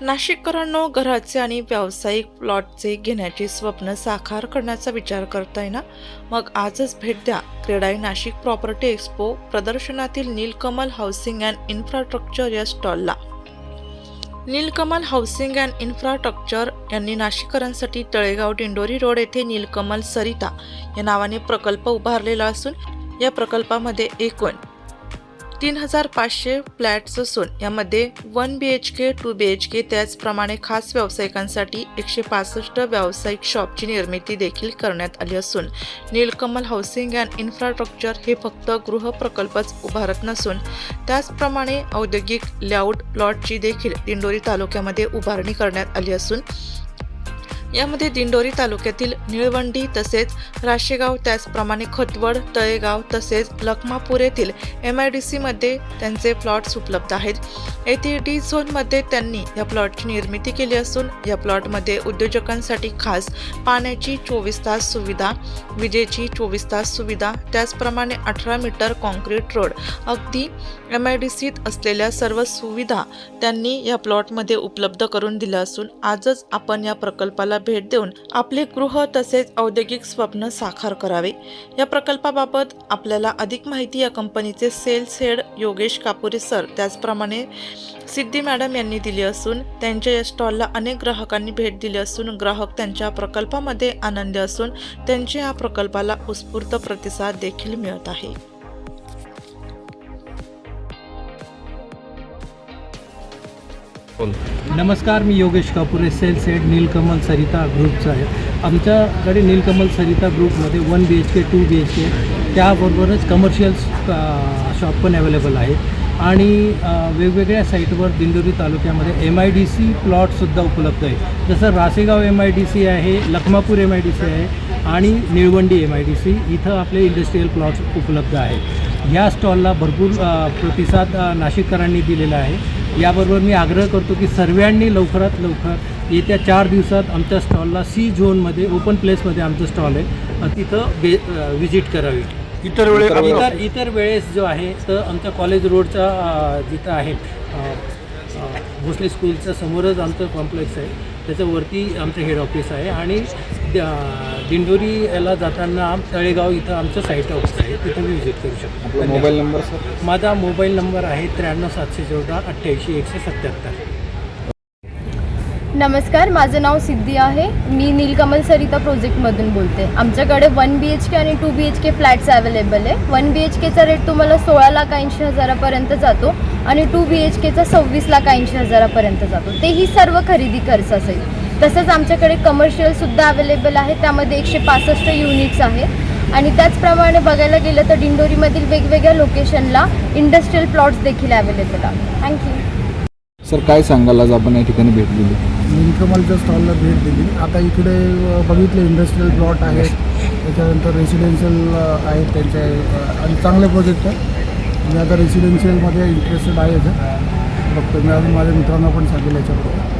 नाशिककरांनो घराचे आणि व्यावसायिक प्लॉटचे घेण्याचे स्वप्न साकार करण्याचा विचार करताय ना? मग आजच भेट द्या. क्रेडाई नाशिक प्रॉपर्टी एक्सपो प्रदर्शनातील नीलकमल हाऊसिंग अँड इन्फ्रास्ट्रक्चर या स्टॉलला. नीलकमल हाऊसिंग अँड इन्फ्रास्ट्रक्चर यांनी नाशिककरांसाठी तळेगाव डिंडोरी रोड येथे नीलकमल सरिता या नावाने प्रकल्प उभारलेला असून या प्रकल्पामध्ये एकूण तीन हजार पाचशे फ्लॅट्स असून यामध्ये one B H K two B H K त्याचप्रमाणे खास व्यावसायिकांसाठी एकशे पासष्ट व्यावसायिक शॉपची निर्मिती देखील करण्यात आली असून नीलकमल हाऊसिंग अँड इन्फ्रास्ट्रक्चर हे फक्त गृहप्रकल्पच उभारत नसून त्याचप्रमाणे औद्योगिक लेआउट प्लॉटची देखील दिंडोरी तालुक्यामध्ये उभारणी करण्यात आली असून यामध्ये दिंडोरी तालुक्यातील निळवंडी तसेच राशेगाव त्याचप्रमाणे खतवड तळेगाव तसेच लखमापूर येथील एम आय डी सीमध्ये त्यांचे प्लॉट्स उपलब्ध आहेत. येथे डी झोनमध्ये त्यांनी या प्लॉटची निर्मिती केली असून या प्लॉटमध्ये उद्योजकांसाठी खास पाण्याची चोवीस तास सुविधा विजेची चोवीस तास सुविधा त्याचप्रमाणे अठरा मीटर कॉन्क्रीट रोड अगदी एम आय डी सीत असलेल्या सर्व सुविधा त्यांनी या प्लॉटमध्ये उपलब्ध करून दिल्या असून आजच आपण या प्रकल्पाला भेट देऊन आपले गृह तसेच औद्योगिक स्वप्न साकार करावे. या प्रकल्पाबाबत आपल्याला अधिक माहिती या कंपनीचे sales head Yogesh Kapure sir त्याचप्रमाणे सिद्धी मॅडम यांनी दिली असून त्यांच्या या स्टॉलला अनेक ग्राहकांनी भेट दिली असून ग्राहक त्यांच्या प्रकल्पामध्ये आनंदी असून त्यांच्या या प्रकल्पाला उत्स्फूर्त प्रतिसाद देखील मिळत आहे. नमस्कार मी योगेश कापुरे सेल्स हेड नीलकमल सरिता ग्रुपचा आहे. आमच्याकडे नीलकमल सरिता ग्रुपमध्ये one B H K two B H K त्याबरोबरच कमर्शियल शॉप पण अवेलेबल आहे. आणि वेगवेगळ्या साईटवर दिंडोरी तालुक्यामध्ये एम आय डी सी प्लॉटसुद्धा उपलब्ध आहे. जसं Rasegaon M I D C आहे Lakhmapur M I D C आहे आणि Nilwandi M I D C इथं आपले इंडस्ट्रीयल प्लॉट्स उपलब्ध आहेत. ह्या स्टॉलला भरपूर प्रतिसाद नाशिककरांनी दिलेला आहे. याबरोबर मी आग्रह करतो की सर्वांनी लवकरात लवकर येत्या चार दिवसात आमच्या स्टॉलला सी झोनमध्ये ओपन प्लेसमध्ये आमचं स्टॉल आहे. तिथं बे व्हिजिट करावी. इतर वेळे इतर इतर वेळेस जो आहे तर आमच्या कॉलेज रोडचा जिथं आहे भोसले स्कूलच्या समोरच आमचं कॉम्प्लेक्स आहे. त्याच्यावरती आमचं हेड ऑफिस आहे आणि द- दिंडोरी याला जाताना तळेगाव इथं आमचं साईट ऑफिस आहे. तिथं मी व्हिजिट करू शकतो. मोबाईल नंबर सर माझा मोबाईल नंबर आहे त्र्याण्णव सातशे चौदा अठ्ठ्याऐंशी एकशे सत्याहत्तर. नमस्कार माझं नाव सिद्धी आहे. मी नीलकमल सरिता प्रोजेक्टमधून बोलते. आमच्याकडे वन बी एच के आणि two B H K flats available आहे. वन बी एच केचा रेट तुम्हाला सोळा लाख ऐंशी हजारापर्यंत जातो आणि टू बी एच केचा सव्वीस लाख ऐंशी हजारापर्यंत जातो. तेही सर्व खरेदी खर्च असेल. तसंच आमच्याकडे कमर्शियलसुद्धा अवेलेबल आहे. त्यामध्ये एकशे पासष्ट युनिट्स आहेत. आणि त्याचप्रमाणे बघायला गेलं तर दिंडोरीमधील वेगवेगळ्या लोकेशनला इंडस्ट्रीयल प्लॉट्स देखील अवेलेबल आहे थँक्यू सर काय सांगाल? आज आपण या ठिकाणी भेट दिली. निलकमलच्या स्टॉलला भेट दिली. आता इकडे बघितले इंडस्ट्रीयल प्लॉट आहेत. त्याच्यानंतर रेसिडेन्शियल आहेत त्यांचे आणि चांगले प्रोजेक्ट आहेत. मी आता रेसिडेन्शियलमध्ये इंटरेस्टेड आहे बघतो मी अजून माझ्या मित्रांना पण सांगेल याच्याबरोबर